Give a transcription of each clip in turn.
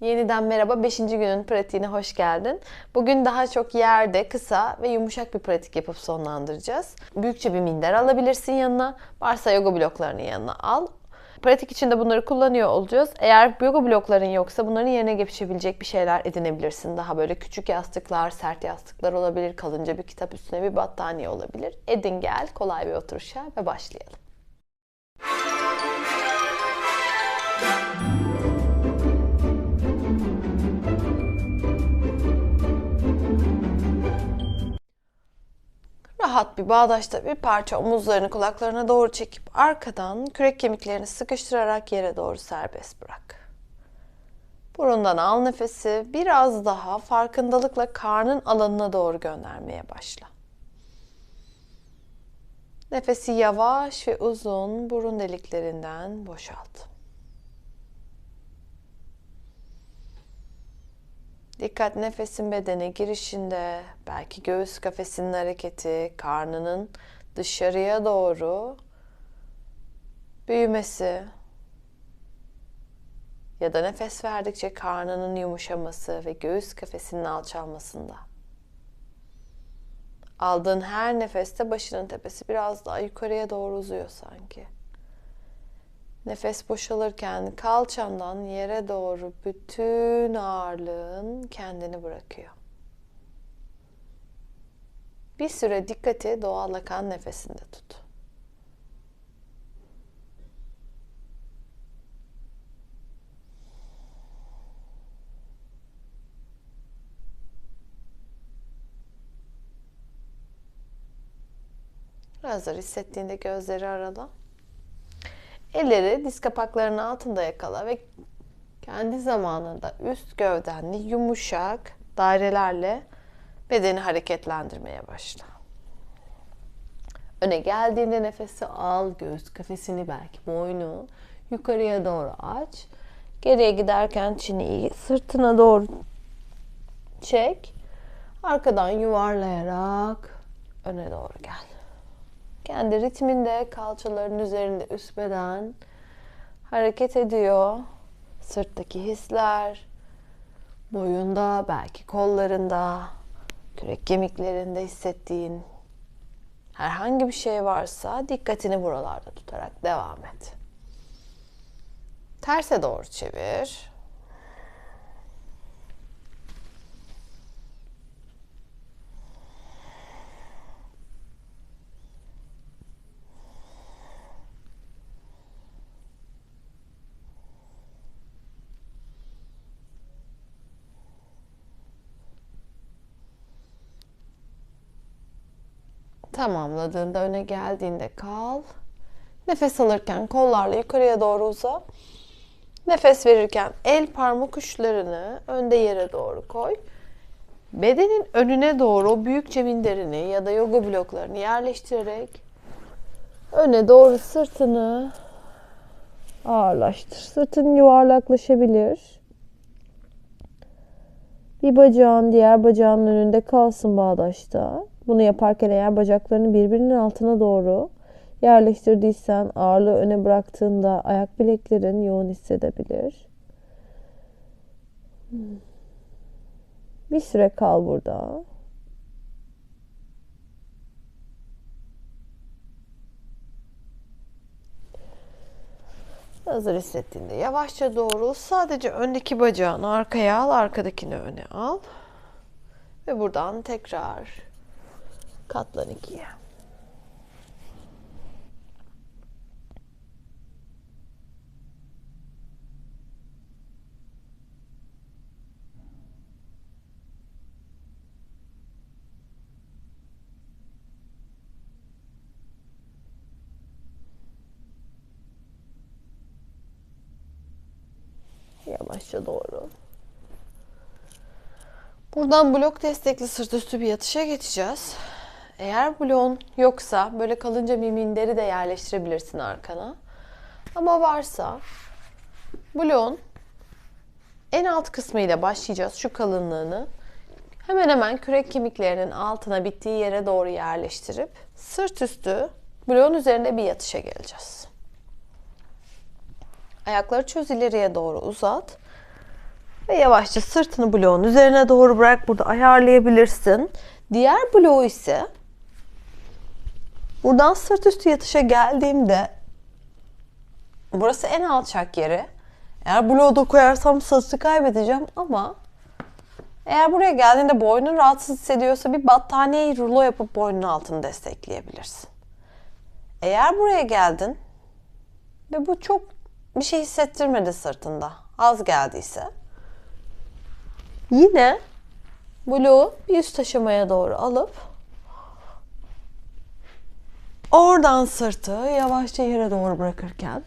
Yeniden merhaba. 5. günün pratiğine hoş geldin. Bugün daha çok yerde kısa ve yumuşak bir pratik yapıp sonlandıracağız. Büyükçe bir minder alabilirsin yanına. Varsa yoga bloklarını yanına al. Pratik içinde bunları kullanıyor olacağız. Eğer yoga blokların yoksa bunların yerine geçebilecek bir şeyler edinebilirsin. Daha böyle küçük yastıklar, sert yastıklar olabilir. Kalınca bir kitap üstüne bir battaniye olabilir. Edin gel, kolay bir oturuşa ve başlayalım. Rahat bir bağdaşta bir parça omuzlarını kulaklarına doğru çekip arkadan kürek kemiklerini sıkıştırarak yere doğru serbest bırak. Burundan al nefesi biraz daha farkındalıkla karnın alanına doğru göndermeye başla. Nefesi yavaş ve uzun burun deliklerinden boşalt. Dikkat nefesin bedene girişinde, belki göğüs kafesinin hareketi, karnının dışarıya doğru büyümesi ya da nefes verdikçe karnının yumuşaması ve göğüs kafesinin alçalmasında. Aldığın her nefeste başının tepesi biraz daha yukarıya doğru uzuyor sanki. Nefes boşalırken kalçandan yere doğru bütün ağırlığın kendini bırakıyor. Bir süre dikkati doğal akan nefesinde tut. Hazır hissettiğinde gözleri arala. Elleri diz kapaklarının altında yakala ve kendi zamanında üst gövdenli yumuşak dairelerle bedeni hareketlendirmeye başla. Öne geldiğinde nefesi al, göğüs kafesini belki boynu yukarıya doğru aç. Geriye giderken çineyi sırtına doğru çek. Arkadan yuvarlayarak öne doğru gel. Kendi ritminde kalçaların üzerinde üst beden hareket ediyor. Sırttaki hisler, boyunda, belki kollarında, kürek kemiklerinde hissettiğin herhangi bir şey varsa dikkatini buralarda tutarak devam et. Terse doğru çevir. Tamamladığında öne geldiğinde kal. Nefes alırken kollarla yukarıya doğru uza. Nefes verirken el parmak uçlarını önde yere doğru koy. Bedenin önüne doğru büyük minderini ya da yoga bloklarını yerleştirerek öne doğru sırtını ağırlaştır. Sırtın yuvarlaklaşabilir. Bir bacağın diğer bacağın önünde kalsın bağdaşta. Bunu yaparken eğer bacaklarını birbirinin altına doğru yerleştirdiysen ağırlığı öne bıraktığında ayak bileklerin yoğun hissedebilir. Bir süre kal burada. Hazır hissettiğinde yavaşça doğru sadece öndeki bacağını arkaya al, arkadakini öne al. Ve buradan tekrar katlan ikiye. Yavaşça doğru. Buradan blok destekli sırt üstü bir yatışa geçeceğiz. Eğer bloğun yoksa böyle kalınca bir minderi de yerleştirebilirsin arkana. Ama varsa bloğun en alt kısmıyla başlayacağız şu kalınlığını. Hemen hemen kürek kemiklerinin altına bittiği yere doğru yerleştirip sırt üstü bloğun üzerinde bir yatışa geleceğiz. Ayakları çöz ileriye doğru uzat. Ve yavaşça sırtını bloğun üzerine doğru bırak. Burada ayarlayabilirsin. Diğer bloğu ise buradan sırt üstü yatışa geldiğimde burası en alçak yeri. Eğer bloğu da koyarsam sırtı kaybedeceğim ama eğer buraya geldiğinde boynun rahatsız hissediyorsa bir battaniyeyi rulo yapıp boynun altını destekleyebilirsin. Eğer buraya geldin ve bu çok bir şey hissettirmedi sırtında, az geldiyse yine bloğu bir üst aşamaya doğru alıp oradan sırtı yavaşça yere doğru bırakırken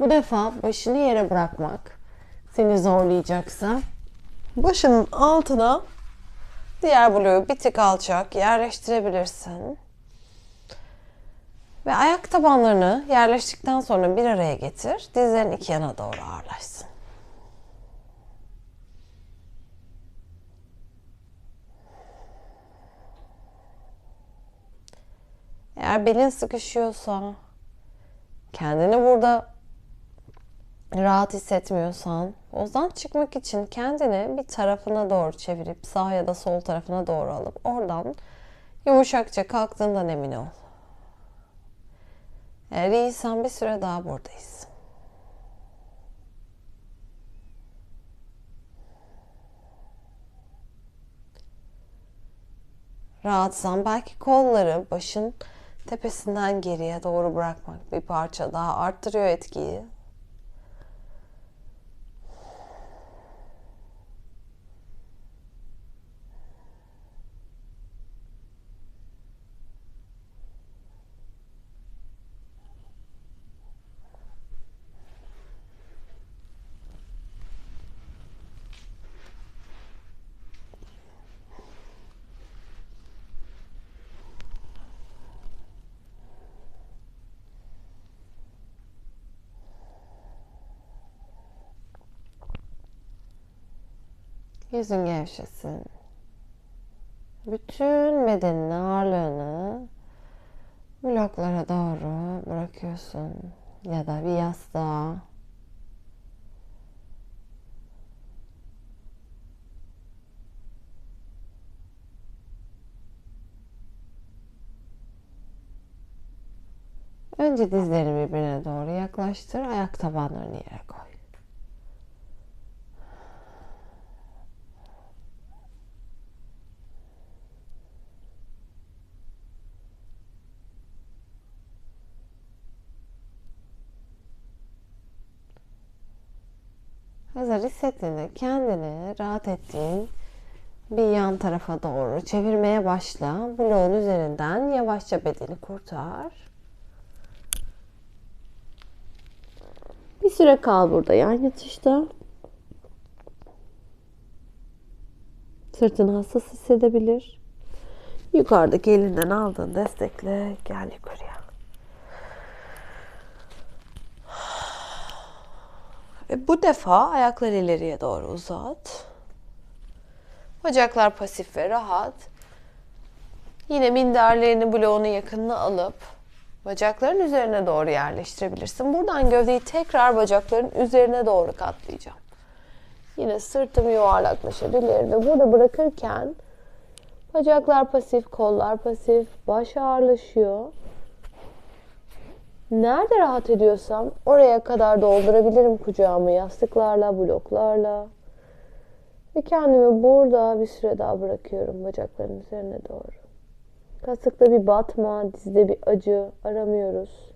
bu defa başını yere bırakmak seni zorlayacaksa başının altına diğer bloğu bir tık alçak yerleştirebilirsin. Ve ayak tabanlarını yerleştikten sonra bir araya getir. Dizlerin iki yana doğru ağırlaşsın. Eğer belin sıkışıyorsa, kendini burada rahat hissetmiyorsan, ozdan çıkmak için kendini bir tarafına doğru çevirip sağ ya da sol tarafına doğru alıp oradan yumuşakça kalktığından emin ol. Eğer iyiysen bir süre daha buradayız. Rahatsan belki kolları başın tepesinden geriye doğru bırakmak bir parça daha arttırıyor etkiyi. Yüzün gevşesin. Bütün bedenin ağırlığını bloklara doğru bırakıyorsun. Ya da bir yastığa. Önce dizleri birbirine doğru yaklaştır. Ayak tabanlarını yere koy. Hazır hissettiğinde kendini rahat ettiğin bir yan tarafa doğru çevirmeye başla. Bloğun üzerinden yavaşça bedeni kurtar. Bir süre kal burada yan yatışta. Sırtını hassas hissedebilir. Yukarıdaki elinden aldığın destekle gel yukarıya. Ve bu defa ayakları ileriye doğru uzat. Bacaklar pasif ve rahat. Yine minderlerini bloğunun yakınına alıp bacakların üzerine doğru yerleştirebilirsin. Buradan gövdeyi tekrar bacakların üzerine doğru katlayacağım. Yine sırtım yuvarlaklaşabilir ve burada bırakırken bacaklar pasif, kollar pasif, baş ağırlaşıyor. Nerede rahat ediyorsam oraya kadar doldurabilirim kucağımı yastıklarla, bloklarla. Ve kendimi burada bir süre daha bırakıyorum bacakların üzerine doğru. Kasıkta bir batma, dizde bir acı aramıyoruz.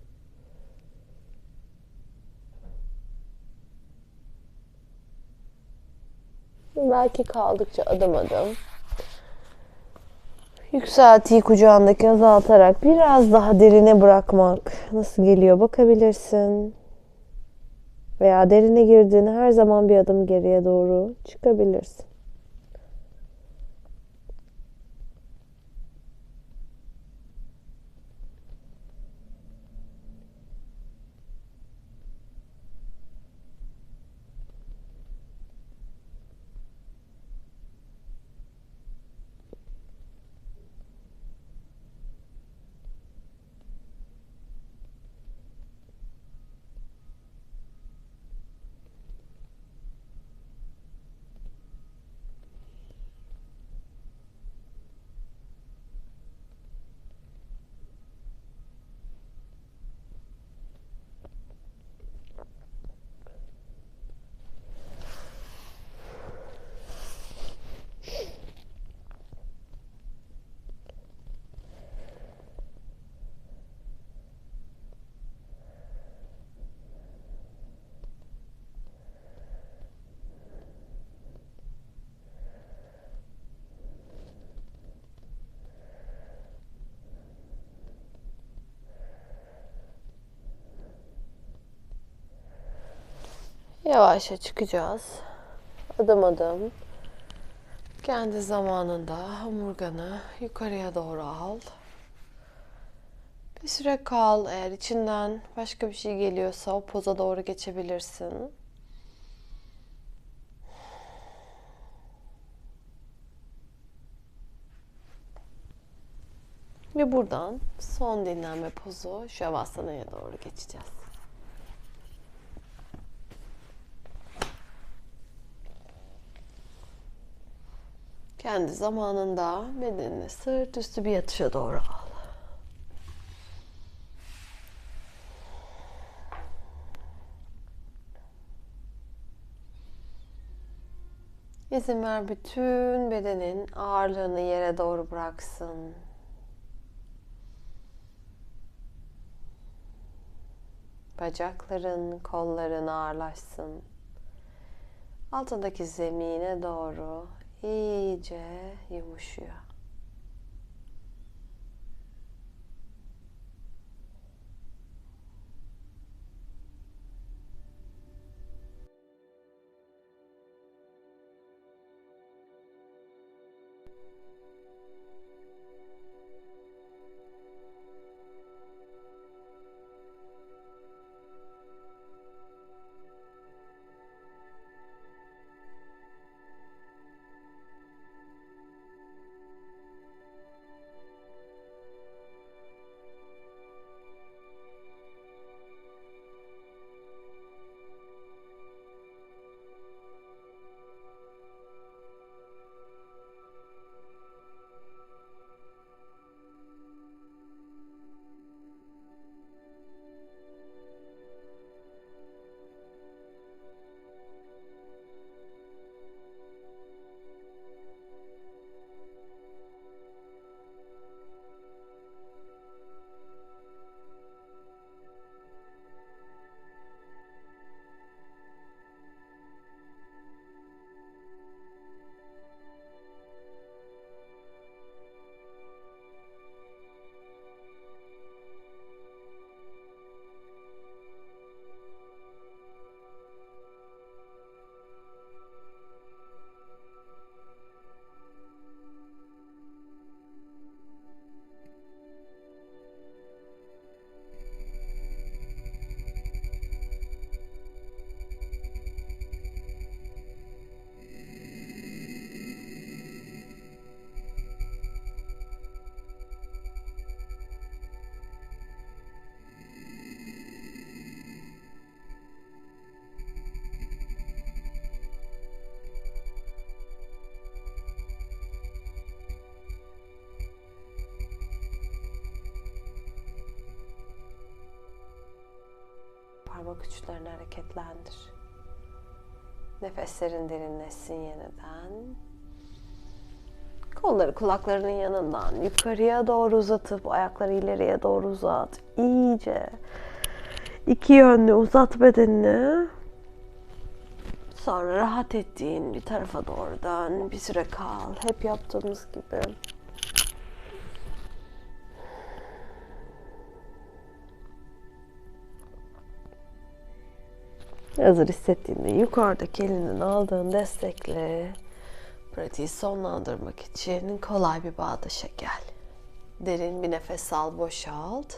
Belki kaldıkça adım adım Yükseltiyi kucağındaki azaltarak biraz daha derine bırakmak nasıl geliyor bakabilirsin. Veya derine girdiğini her zaman bir adım geriye doğru çıkabilirsin. Yavaşça çıkacağız. Adım adım. Kendi zamanında omurganı yukarıya doğru al. Bir süre kal. Eğer içinden başka bir şey geliyorsa o poza doğru geçebilirsin. Ve buradan son dinlenme pozu Şavasana'ya doğru geçeceğiz. Kendi zamanında bedenini sırt üstü bir yatışa doğru al. İzin ver bütün bedenin ağırlığını yere doğru bıraksın. Bacakların, kolların ağırlaşsın. Altındaki zemine doğru iyice yumuşuyor. Parmak uçlarını hareketlendir. Nefeslerin derinleşsin yeniden. Kolları kulaklarının yanından yukarıya doğru uzatıp ayakları ileriye doğru uzat. İyice iki yönlü uzat bedenini. Sonra rahat ettiğin bir tarafa doğru dön. Bir süre kal. Hep yaptığımız gibi. Hazır hissettiğinde yukarıdaki elinden aldığın destekle pratiği sonlandırmak için kolay bir bağdaşa gel. Derin bir nefes al, boşalt.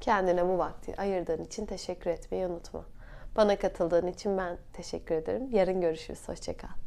Kendine bu vakti ayırdığın için teşekkür etmeyi unutma. Bana katıldığın için ben teşekkür ederim. Yarın görüşürüz. Hoşçakal.